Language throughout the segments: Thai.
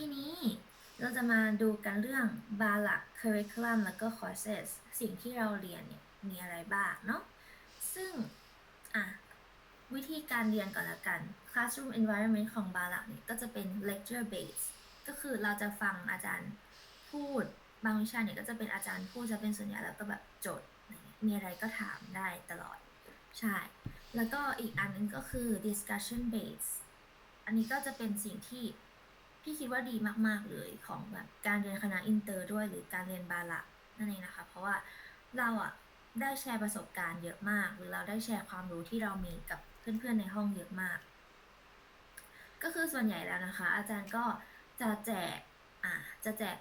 ที่นี้เราจะมาดูกันเรื่องบาลัก curriculum แล้วก็ courses สิ่งที่เราเรียนเนี่ยมีอะไรบ้างเนาะ ซึ่ง อะ วิธีการเรียนก่อนละกัน classroom environment ของบาลักเนี่ยก็จะเป็น lecture based ก็คือเราจะฟังอาจารย์พูด บางวิชาเนี่ยก็จะเป็นอาจารย์พูดจะเป็นส่วนใหญ่แล้วก็แบบโจทย์มีอะไรก็ถามได้ตลอด ใช่ แล้วก็อีกอันนึงก็คือ discussion based อันนี้ก็จะเป็นสิ่งที่ พี่คิดว่าดีมากๆเลยของแบบการเรียนคณะอินเตอร์ด้วยหรือการเรียนบาละนั่นเองนะคะ เพราะว่าเราอะได้แชร์ประสบการณ์เยอะมาก หรือเราได้แชร์ความรู้ที่เรามีกับเพื่อนๆในห้องเยอะมาก ก็คือส่วนใหญ่แล้วนะคะ อาจารย์ก็จะแจกอ่าจะแจก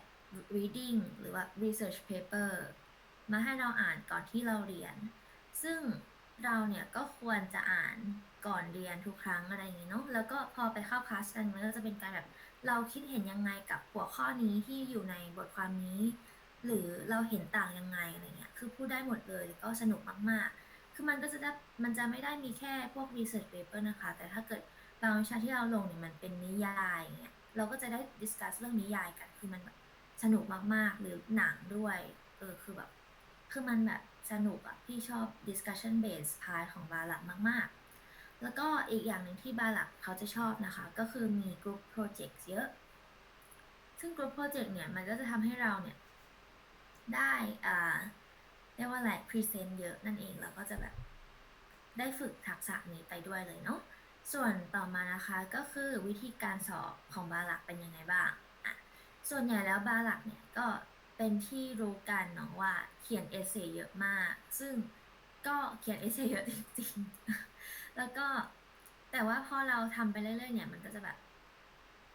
reading หรือว่า research paper มาให้เราอ่านก่อนที่เราเรียน ซึ่ง เราเนี่ยก็ควรจะอ่านก่อนเรียนทุกครั้งอะไรอย่างนี้เนาะแล้วก็พอไปเข้าคลาสกันมันก็จะเป็นการแบบเราคิดเห็นยังไงกับหัวข้อนี้ที่อยู่ในบทความนี้ หรือเราเห็นต่างยังไงอะไรเงี้ยคือพูดได้หมดเลยแล้วก็สนุกมากๆ คือมันก็จะได้มันจะไม่ได้มีแค่พวก research paper นะคะ แต่ถ้าเกิดบางวิชาที่เราลงเนี่ยมันเป็นนิยายอย่างเงี้ยเราก็จะได้ discuss เรื่องนิยายกันคือมันแบบสนุกมากๆ หรือหนังด้วยเออคือแบบคือมันแบบ สนุกอะพี่ชอบ discussion based part ของบาลักมาก ๆ แล้วก็อีกอย่างหนึ่งที่บาลักเขาจะชอบนะคะ ก็คือมี group project เยอะ ซึ่ง group project เนี่ย มันก็จะทำให้เราเนี่ย ได้อ่าเรียกว่าอะไร present เยอะนั่นเองแล้วก็จะแบบได้ฝึกทักษะนี้ไปด้วยเลยเนาะส่วนต่อมานะคะก็คือวิธีการสอบของบาลักเป็นยังไงบ้างอะส่วนใหญ่แล้วบาลักเนี่ยก็ เป็นที่รู้กันเนาะว่าเขียนเอเซเยอะมาก ซึ่งก็เขียนเอเซเยอะจริงๆ แล้วก็แต่ว่าพอเราทำไปเรื่อยๆเนี่ย มันก็จะแบบ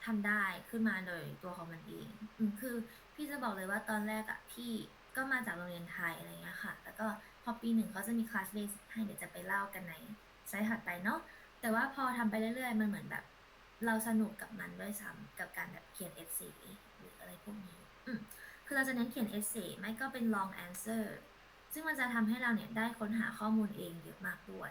ทำได้ขึ้นมาโดยตัวของมันเองอืคือพี่จะบอกเลยว่าตอนแรกอะพี่ก็มาจากโรงเรียนไทยอะไรเงี้ยค่ะ แล้วก็พอปีหนึ่งเขาจะมีคลาสเบสให้เดี๋ยวจะไปเล่ากันในไซต์ถัดไปเนาะ แต่ว่าพอทำไปเรื่อยๆ มันเหมือนแบบ เราสนุกกับมันด้วยซ้ำกับการแบบเขียนเอเซหรืออะไรพวกนี้ อื คือเราจะเน้นเขียนเอเซไม่ก็เป็น long answer ซึ่งมันจะทำให้เราเนี่ยได้ค้นหาข้อมูลเองเยอะมากด้วย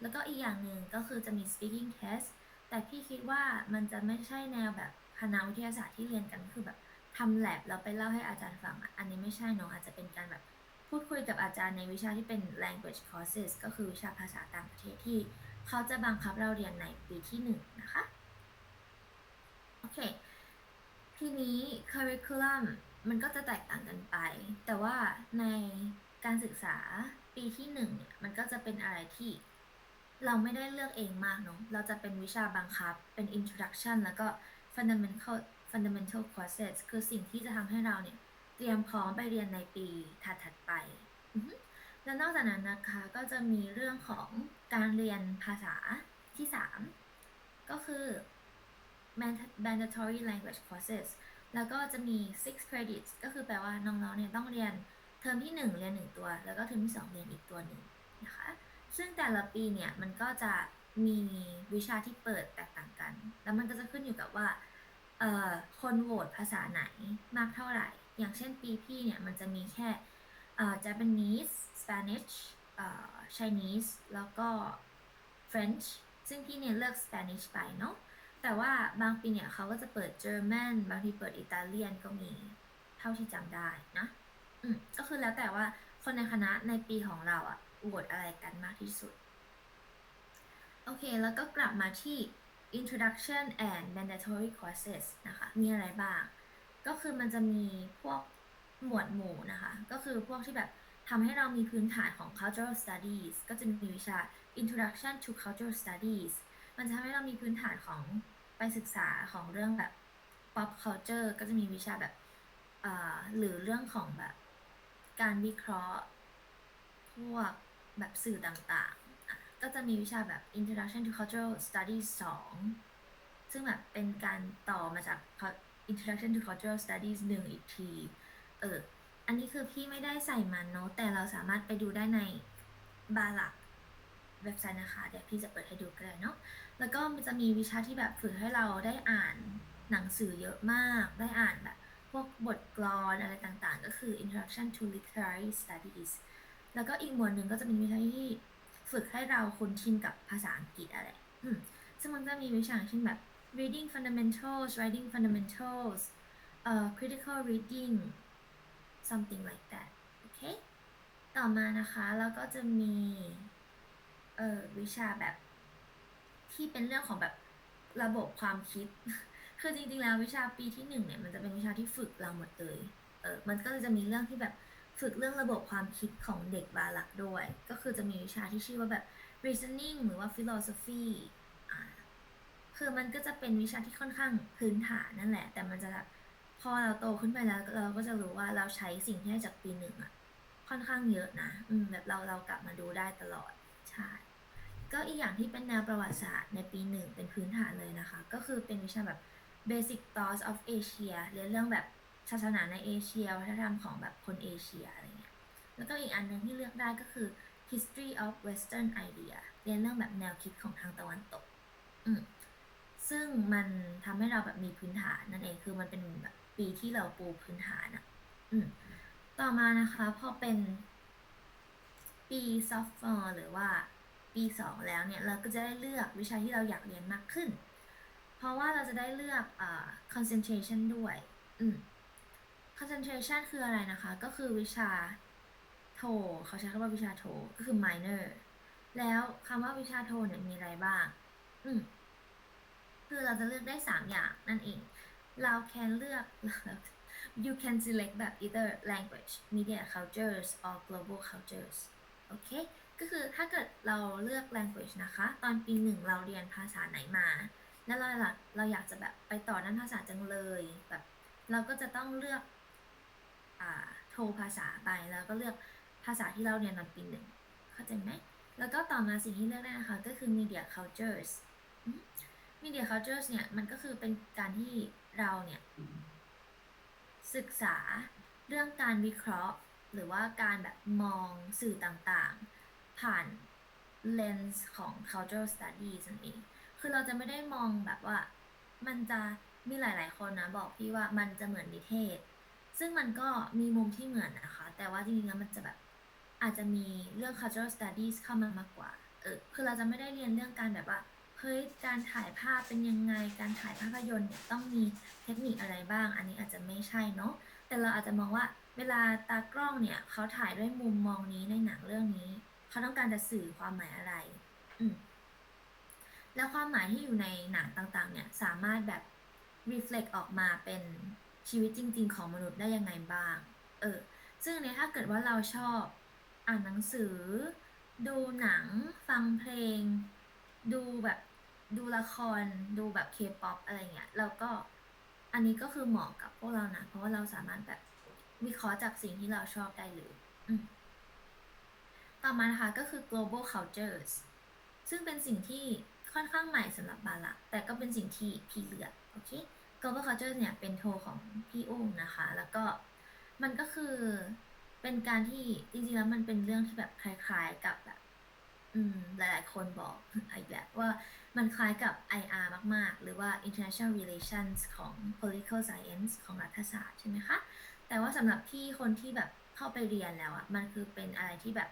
แล้วก็อีกอย่างหนึ่งก็คือจะมี speaking test แต่พี่คิดว่ามันจะไม่ใช่แนวแบบคณะวิทยาศาสตร์ที่เรียนกันคือแบบทำแลบแล้วไปเล่าให้อาจารย์ฟังอันนี้ไม่ใช่เนาะอาจจะเป็นการแบบพูดคุยกับอาจารย์ในวิชาที่เป็น language courses ก็คือวิชาภาษาต่างประเทศที่ เขาจะบังคับเราเรียนในปีที่หนึ่งนะคะ โอเค ทีนี้ curriculum มันก็จะแตกต่างกันไป แต่ว่าในการศึกษาปีที่หนึ่งเนี่ยมันก็จะเป็นอะไรที่เราไม่ได้เลือกเองมากเนาะ เราจะเป็นวิชาบังคับ เป็น introduction แล้วก็ fundamental fundamental courses คือสิ่งที่จะทำให้เราเนี่ย เตรียมพร้อมไปเรียนในปีถัดๆไป และนอกจากนั้นนะคะก็จะมีเรื่องของการเรียนภาษาที่ 3 ก็คือ mandatory language courses แล้วก็จะมี six credits ก็คือแปลว่าน้องๆเนี่ยต้องเรียนเทอมที่ 1 เรียน 1 ตัว แล้วก็เทอมที่ 2 เรียนอีกตัวหนึ่งนะคะ ซึ่งแต่ละปีเนี่ยมันก็จะมีวิชาที่เปิดแตกต่างกัน แล้วมันก็จะขึ้นอยู่กับว่าเอ่อคนโหวตภาษาไหนมากเท่าไหร่ อย่างเช่นปีพี่เนี่ยมันจะมีแค่เอ่อ Japanese Spanish เอ่อ Chinese แล้วก็ French ซึ่งพี่เนี่ยเลือก Spanish ไปเนาะ แต่ว่าบางปีเนี่ยเขาก็จะเปิด German บางทีเปิดอิตาเลียนก็มี เท่าที่จำได้นะ อืมก็คือแล้วแต่ว่าคนในคณะในปีของเราอะโหวตอะไรกันมากที่สุด โอเค แล้วก็กลับมาที่ introduction and mandatory courses นะคะ มีอะไรบ้าง ก็คือมันจะมีพวกหมวดหมู่นะคะ ก็คือพวกที่แบบทำให้เรามีพื้นฐานของ cultural studies ก็จะมีวิชา introduction to cultural studies มันจะทำให้เรามีพื้นฐานของ ศึกษาของเรื่องแบบ pop culture ก็จะมีวิชาแบบอ่าหรือเรื่องของแบบการวิเคราะห์ พวกแบบสื่อต่างๆ ก็จะมีวิชาแบบ introduction to cultural studies 2 ซึ่งแบบเป็นการต่อมาจาก introduction to cultural studies หนึ่งอีกที เออ อันนี้คือพี่ไม่ได้ใส่มันเนาะแต่เราสามารถไปดูได้ในบาหลักเว็บไซต์นะคะ เดี๋ยวพี่จะเปิดให้ดูก็ได้เนาะ แล้วก็มันจะมีวิชาที่แบบฝึกให้เราได้อ่านหนังสือเยอะมาก ได้อ่านแบบพวกบทกลอนอะไรต่างๆ ก็คือ introduction to literary studies แล้วก็อีกหมวดหนึ่งก็จะเป็นวิชาที่ฝึกให้เราคุ้นชินกับภาษาอังกฤษอะไรอืมซึ่งมันจะมีวิชาเช่นแบบ reading fundamentals writing fundamentals uh, critical reading something like that โอเค ต่อมานะคะแล้วก็จะมี เอ่อ วิชาแบบ ที่เป็นเรื่องของแบบระบบความคิด คือจริงๆแล้ววิชาปีที่หนึ่งเนี่ยมันจะเป็นวิชาที่ฝึกเราหมดเลย เออมันก็จะมีเรื่องที่แบบฝึกเรื่องระบบความคิดของเด็กบาลักด้วย ก็คือจะมีวิชาที่ชื่อว่าแบบ reasoning หรือว่า philosophy อ่าคือมันก็จะเป็นวิชาที่ค่อนข้างพื้นฐานนั่นแหละ แต่มันจะแบบพอเราโตขึ้นไปแล้ว เราก็จะรู้ว่าเราใช้สิ่งที่ได้จากปีหนึ่งอะค่อนข้างเยอะนะ อืมแบบเราเรากลับมาดูได้ตลอด ใช่ ก็อีกอย่างที่เป็นแนวประวัติศาสตร์ในปีหนึ่งเป็นพื้นฐานเลยนะคะ ก็คือเป็นวิชาแบบ basic thoughts of Asia เรียนเรื่องแบบศาสนาในเอเชีย วัฒนธรรมของแบบคนเอเชียอะไรเงี้ย แล้วก็อีกอันหนึ่งที่เลือกได้ก็คือ history of western idea เรียนเรื่องแบบแนวคิดของทางตะวันตก อืมซึ่งมันทำให้เราแบบมีพื้นฐานนั่นเอง คือมันเป็นแบบปีที่เราปูพื้นฐานอะอืม ต่อมานะคะ พอเป็นปี sophomore หรือว่า ปีสองแล้วเนี่ยเราก็จะได้เลือกวิชาที่เราอยากเรียนมากขึ้น เพราะว่าเราจะได้เลือกอ concentration ด้วยอืม concentration คืออะไรนะคะ ก็คือวิชาโทเขาใช้คำว่าวิชาโทก็คือ minor แล้วคำว่าวิชาโทเนี่ยมีอะไรบ้าง อืมคือเราจะเลือกได้ 3 อย่างนั่นเอง เรา can เลือก you can select แบบ either language media cultures or global cultures โอเค ก็คือถ้าเกิดเราเลือก language นะคะ ตอนปีหนึ่งเราเรียนภาษาไหนมา แล้วเราเราอยากจะแบบไปต่อด้นภาษาจังเลยแบบเราก็จะต้องเลือกอ่าโทรภาษาไปแล้วก็เลือกภาษาที่เราเรียนตอนปีหนึ่งเข้าใจไหมแล้วก็ต่อมาสิ่งที่เลือกได้นะคะก็คือ media cultures media cultures เนี่ยมันก็คือเป็นการที่เราเนี่ยศึกษาเรื่องการวิเคราะห์ หรือว่าการแบบมองสื่อต่างๆ ผ่านเลนส์ของ cultural studies นั่นเอง คือเราจะไม่ได้มองแบบว่า มันจะมีหลาย ๆ คนนะ บอกพี่ว่ามันจะเหมือนนิเทศ ซึ่งมันก็มีมุมที่เหมือนนะคะ แต่ว่าจริงๆแล้วมันจะแบบอาจจะมีเรื่อง cultural studies เข้ามามากกว่า เออ คือเราจะไม่ได้เรียนเรื่องการแบบว่า เฮ้ย การถ่ายภาพเป็นยังไง การถ่ายภาพยนตร์เนี่ยต้องมีเทคนิคอะไรบ้าง อันนี้อาจจะไม่ใช่เนาะ แต่เราอาจจะมองว่าเวลาตากล้องเนี่ยเขาถ่ายด้วยมุมมองนี้ในหนังเรื่องนี้ เขาต้องการจะสื่อความหมายอะไร อืมแล้วความหมายที่อยู่ในหนังต่างๆ เนี่ย สามารถแบบ reflect ออกมาเป็นชีวิตจริง ๆ ของมนุษย์ได้ยังไงบ้าง เออ ซึ่งอันเนี้ยถ้าเกิดว่าเราชอบ อ่านหนังสือ ดูหนัง ฟังเพลง ดูแบบดูละคร ดูแบบเคป๊อปอะไรเงี้ย แล้วก็อันนี้ก็คือเหมาะกับพวกเรานะ เพราะว่าเราสามารถแบบวิเคราะห์จากสิ่งที่เราชอบได้เลย อืม ต่อมานะคะก็คือ global cultures ซึ่งเป็นสิ่งที่ค่อนข้างใหม่สำหรับบาละแต่ก็เป็นสิ่งที่พี่เลือกโอเค global cultures เนี่ยเป็นโทของพี่อุ้มนะคะ แล้วก็มันก็คือเป็นการที่จริงๆแล้วมันเป็นเรื่องที่แบบคล้ายๆกับแบบอืมหลายๆ คนบอกอีกแล้วว่ามันคล้ายกับ IR มากๆ หรือว่า international relations ของ political science ของรัฐศาสตร์ใช่ไหมคะ แต่ว่าสำหรับพี่คนที่แบบเข้าไปเรียนแล้วอะมันคือเป็นอะไรที่แบบ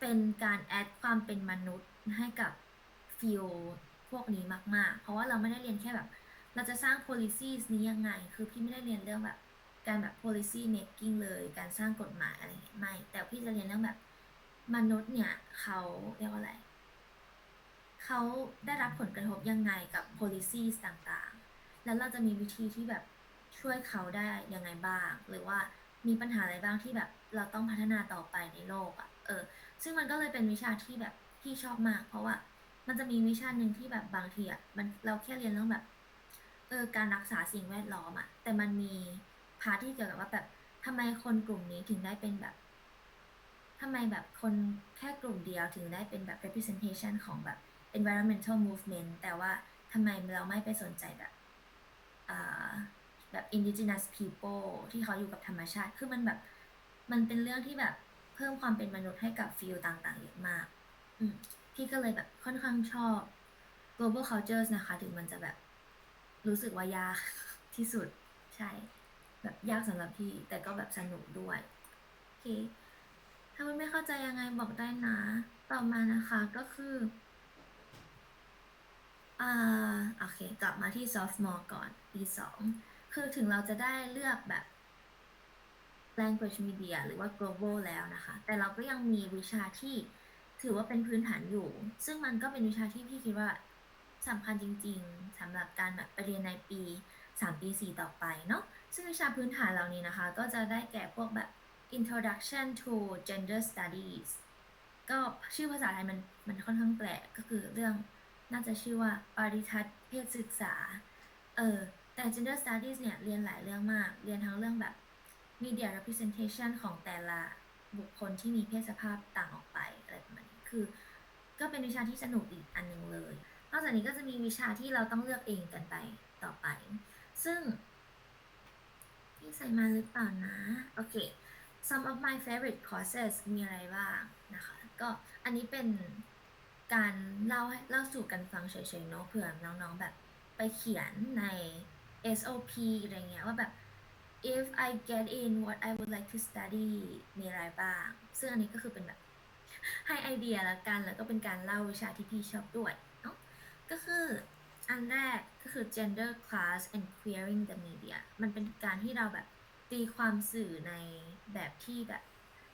เป็นการแอดความเป็นมนุษย์ให้กับฟิลพวกนี้มาก ๆ เพราะว่าเราไม่ได้เรียนแค่แบบ เราจะสร้าง policies นี้ยังไง คือพี่ไม่ได้เรียนเรื่องแบบ การแบบ policy making เลย การสร้างกฎหมายอะไรอย่างเงี้ยไม่ แต่พี่จะเรียนเรื่องแบบมนุษย์เนี่ยเขาเรียกว่าอะไร เขาได้รับผลกระทบยังไงกับ policies ต่างๆ แล้วเราจะมีวิธีที่แบบช่วยเขาได้ยังไงบ้าง หรือว่ามีปัญหาอะไรบ้างที่แบบเราต้องพัฒนาต่อไปในโลกอะ่ะ เออ ซึ่งมันก็เลยเป็นวิชาที่แบบพี่ชอบมาก เพราะว่า มันจะมีวิชาหนึ่งที่แบบบางทีอะมันเราแค่เรียนเรื่องแบบเออการรักษาสิ่งแวดล้อมอะแต่มันมีพาร์ทที่เกี่ยวกับว่าแบบทำไมคนกลุ่มนี้ถึงได้เป็นแบบทำไมแบบคนแค่กลุ่มเดียวถึงได้เป็นแบบ representation ของแบบ environmental movement แต่ว่าทำไมเราไม่ไปสนใจแบบอ่าแบบ indigenous people ที่เขาอยู่กับธรรมชาติ คือมันแบบ มันเป็นเรื่องที่แบบ พิ่มความเป็นมนุษย์ให้กับฟิลต่างๆเยอะมากอพี่ก็เลยแบบค่อนข้างชอบ global cultures นะคะ ถึงมันจะแบบรู้สึกว่ายากที่สุดใช่ แบบยากสำหรับพี่ แต่ก็แบบสนุกด้วยโอเค ถ้าคุณไม่เข้าใจยังไงบอกได้นะ ต่อมานะคะก็คืออ่าโอเค กลับมาที่ sophomore ก่อนปีสองคือถึงเราจะได้เลือกแบบ language media หรือว่า global แล้วนะคะ แต่เราก็ยังมีวิชาที่ถือว่าเป็นพื้นฐานอยู่ ซึ่งมันก็เป็นวิชาที่พี่คิดว่าสำคัญจริง ๆสำหรับการแบบไปเรียนในปี 3 ปี 4 ต่อไปเนาะ ซึ่งวิชาพื้นฐานเหล่านี้นะคะ ก็จะได้แก่พวกแบบ introduction to gender studies ก็ชื่อภาษาไทยมันมันค่อนข้างแปลก ก็คือเรื่องน่าจะชื่อว่าปริทัศน์เพศศึกษา เออ แต่ gender studies เนี่ยเรียนหลายเรื่องมาก เรียนทั้งเรื่องแบบ media representation ของแต่ละบุคคลที่มีเพศสภาพต่างออกไปอะไรประมาณนี้คือ ก็เป็นวิชาที่สนุกอีกอันหนึงเลย นอกจากนี้ก็จะมีวิชาที่เราต้องเลือกเองกันไปต่อไป ซึ่งที่ใส่มาหรือเปล่านะ โอเค some of my favorite courses มีอะไรบ้างนะคะ ก็อันนี้เป็นการเล่าเล่าสู่กันฟังเฉยๆเนาะเผื่อน้องๆแบบไปเขียนใน SOP อะไรเงี้ยว่าแบบ if I get in what I would like to study มีอะไรบ้าง ซึ่งอันนี้ก็คือเป็นแบบ ให้ไอเดียละกัน แล้วก็เป็นการเล่าวิชาที่พี่ชอบด้วย เนาะ ก็คืออันแรกก็คือ gender class and queering the media มันเป็นการที่เราแบบตีความสื่อในแบบที่แบบ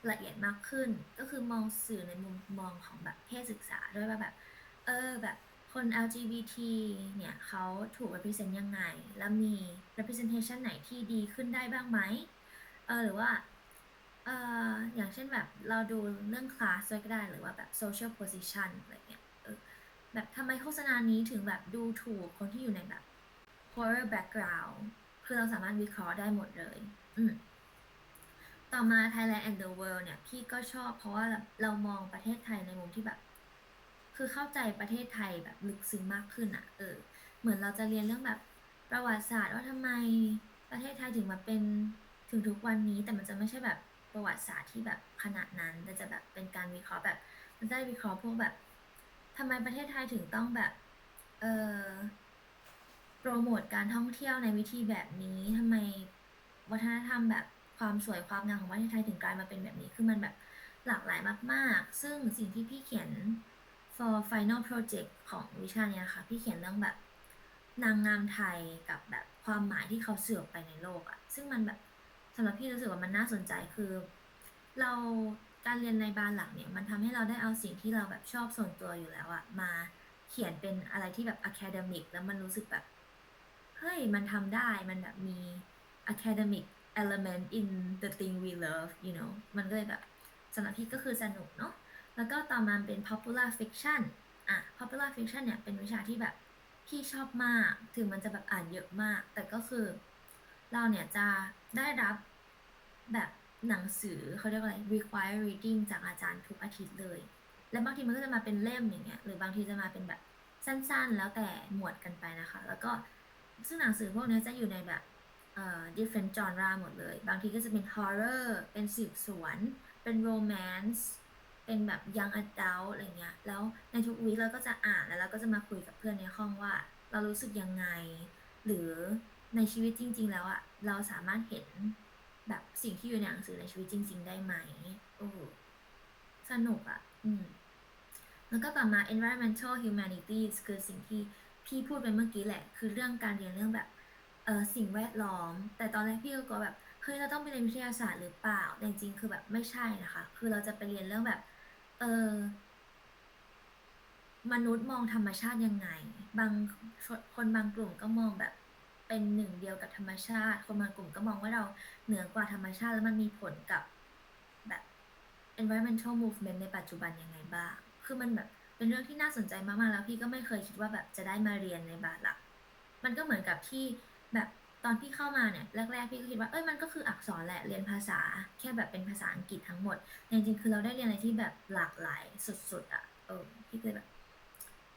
ละเอียดมากขึ้น ก็คือมองสื่อในมุมมองของแบบเพศศึกษาด้วยว่าแบบ เออแบบ คน LGBT เนี่ยเขาถูก represent ยังไง แล้วมี representation ไหนที่ดีขึ้นได้บ้างไหมเออหรือว่าเอออย่างเช่นแบบเราดูเรื่อง class ก็ได้หรือว่าแบบ social position อะไรเงี้ยเออแบบทำไมโฆษณานี้ถึงแบบดูถูกคนที่อยู่ในแบบ horror background คือเราสามารถวิเคราะห์ได้หมดเลย อืมต่อมา Thailand and the world เนี่ย พี่ก็ชอบเพราะว่าเรามองประเทศไทยในมุมที่แบบ คือเข้าใจประเทศไทยแบบลึกซึ้งมากขึ้นอะเออ เหมือนเราจะเรียนเรื่องแบบประวัติศาสตร์ว่าทำไมประเทศไทยถึงมาเป็นถึงทุกวันนี้แต่มันจะไม่ใช่แบบประวัติศาสตร์ที่แบบขนาดนั้นแต่จะแบบเป็นการวิเคราะห์แบบมันจะได้วิเคราะห์พวกแบบทำไมประเทศไทยถึงต้องแบบ เออโปรโมทการท่องเที่ยวในวิธีแบบนี้ทำไมวัฒนธรรมแบบความสวยความงามของประเทศไทยถึงกลายมาเป็นแบบนี้คือมันแบบหลากหลายมาก ๆ ซึ่งสิ่งที่พี่เขียน for final project ของวิชาเนี้ยค่ะ พี่เขียนเรื่องแบบนางงามไทยกับแบบความหมายที่เขาสื่อออกไปในโลกอะซึ่งมันแบบสำหรับพี่รู้สึกว่ามันน่าสนใจคือ เราการเรียนในบ้านหลังเนี่ย มันทำให้เราได้เอาสิ่งที่เราแบบชอบส่วนตัวอยู่แล้วอะมาเขียนเป็นอะไรที่แบบ academic แล้วมันรู้สึกแบบ เฮ้ย มันทำได้มันแบบมี academic element in the thing we love you know มันก็เลยแบบสำหรับพี่ก็คือสนุกเนาะ แล้วก็ต่อมาเป็น popular fiction อะ popular fiction เนี่ยเป็นวิชาที่แบบพี่ชอบมาก ถึงมันจะแบบอ่านเยอะมาก แต่ก็คือ เราเนี่ยจะได้รับแบบหนังสือเขาเรียกว่าอะไร require reading จากอาจารย์ทุกอาทิตย์เลย และบางทีมันก็จะมาเป็นเล่มอย่างเงี้ย หรือบางทีจะมาเป็นแบบสั้นๆ แล้วแต่หมวดกันไปนะคะ แล้วก็ซึ่งหนังสือพวกนี้จะอยู่ในแบบเอ่อ different genre หมดเลย บางทีก็จะเป็น horror เป็นสืบสวน เป็น romance เป็นแบบ young adult อะไรเงี้ย แล้วในทุกวีคเราก็จะอ่านแล้วเราก็จะมาคุยกับเพื่อนในห้องว่า เรารู้สึกยังไง หรือในชีวิตจริง ๆ แล้วอะเราสามารถเห็นแบบสิ่งที่อยู่ในหนังสือในชีวิตจริง ๆ ได้ไหมโอ้สนุกอะอืมแล้วก็ต่อมา environmental humanities คือสิ่งที่พี่พูดไปเมื่อกี้แหละ คือเรื่องการเรียนเรื่องแบบเออสิ่งแวดล้อม แต่ตอนแรกพี่ก็กลัวแบบเฮ้ยเราต้องไปเรียนวิทยาศาสตร์หรือเปล่าแต่จริงๆคือแบบไม่ใช่นะคะ คือเราจะไปเรียนเรื่องแบบ เออ มนุษย์มองธรรมชาติยังไง บางคนบางกลุ่มก็มองแบบเป็นหนึ่งเดียวกับธรรมชาติ คนบางกลุ่มก็มองว่าเราเหนือกว่าธรรมชาติแล้วมันมีผลกับแบบ environmental movement ในปัจจุบันยังไงบ้าง คือมันแบบเป็นเรื่องที่น่าสนใจมากๆแล้วพี่ก็ไม่เคยคิดว่าแบบจะได้มาเรียนในบาทหลัก มันก็เหมือนกับที่แบบ อนพี่เข้ามาเนี่ยแรกๆพี่ก็คิดว่าเอ้ยมันก็คืออักษรแหละเรียนภาษาแค่แบบเป็นภาษาอังกฤษทั้งหมดแต่จริงๆคือเราได้เรียนอะไรที่แบบหลากหลายสุดๆอะ่ะเออพี่ก็เลยแบบ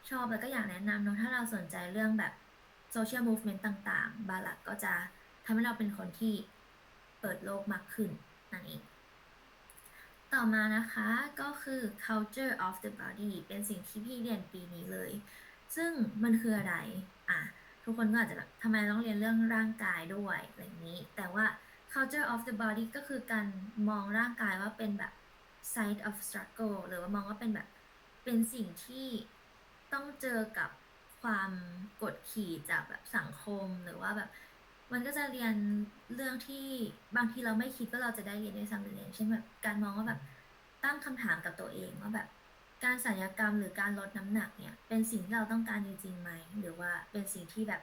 ชอบแล้วก็อยากแนะนำเนาะถ้าเราสนใจเรื่องแบบ social movement ต่างๆ บาลักก็จะทำให้เราเป็นคนที่เปิดโลกมากขึ้นนั่นเองต่อมานะคะก็คือ culture of the body เป็นสิ่งที่พี่เรียนปีนี้เลย ซึ่งมันคืออะไร อะ ทุกคนก็อาจจะแบบทำไมต้องเรียนเรื่องร่างกายด้วยอะไรอย่างนี้ แต่ว่า culture of the body ก็คือการมองร่างกายว่าเป็นแบบ site of struggle หรือว่ามองว่าเป็นแบบเป็นสิ่งที่ต้องเจอกับความกดขี่จากแบบสังคมหรือว่าแบบ มันก็จะเรียนเรื่องที่บางทีเราไม่คิดว่าเราจะได้เรียนด้วยซ้ำหรือเรียนเช่นแบบการมองว่าแบบตั้งคำถามกับตัวเองว่าแบบ การสัญญกรรมหรือการลดน้ำหนักเนี่ย เป็นสิ่งที่เราต้องการจริงๆไหม หรือว่าเป็นสิ่งที่แบบ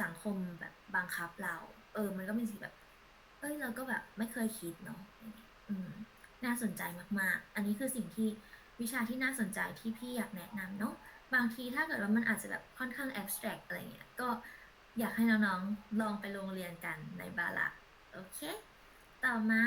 สังคมแบบบังคับเรา เออ มันก็เป็นสิ่งแบบ เอ้ย เราก็แบบไม่เคยคิดเนาะอืม น่าสนใจมากๆ อันนี้คือสิ่งที่วิชาที่น่าสนใจที่พี่อยากแนะนำเนาะ บางทีถ้าเกิดว่ามันอาจจะแบบค่อนข้าง abstract อะไรเงี้ย ก็อยากให้น้องๆ ลองไปโรงเรียนกันในบาละโอเค ต่อมา